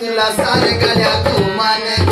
तुला साल गल्या तू मान